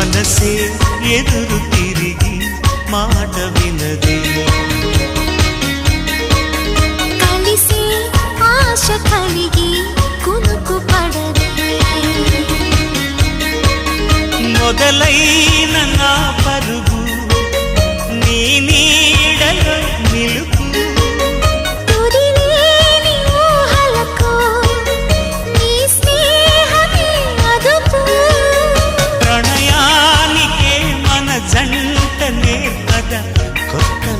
మనసే ఎదురు తిరిగి మాట వినదే. కలిసి ఆశ కలిగి కునుకు పడదే మొదలైన నా పరుగు కొట్టనే పద కొట్టనే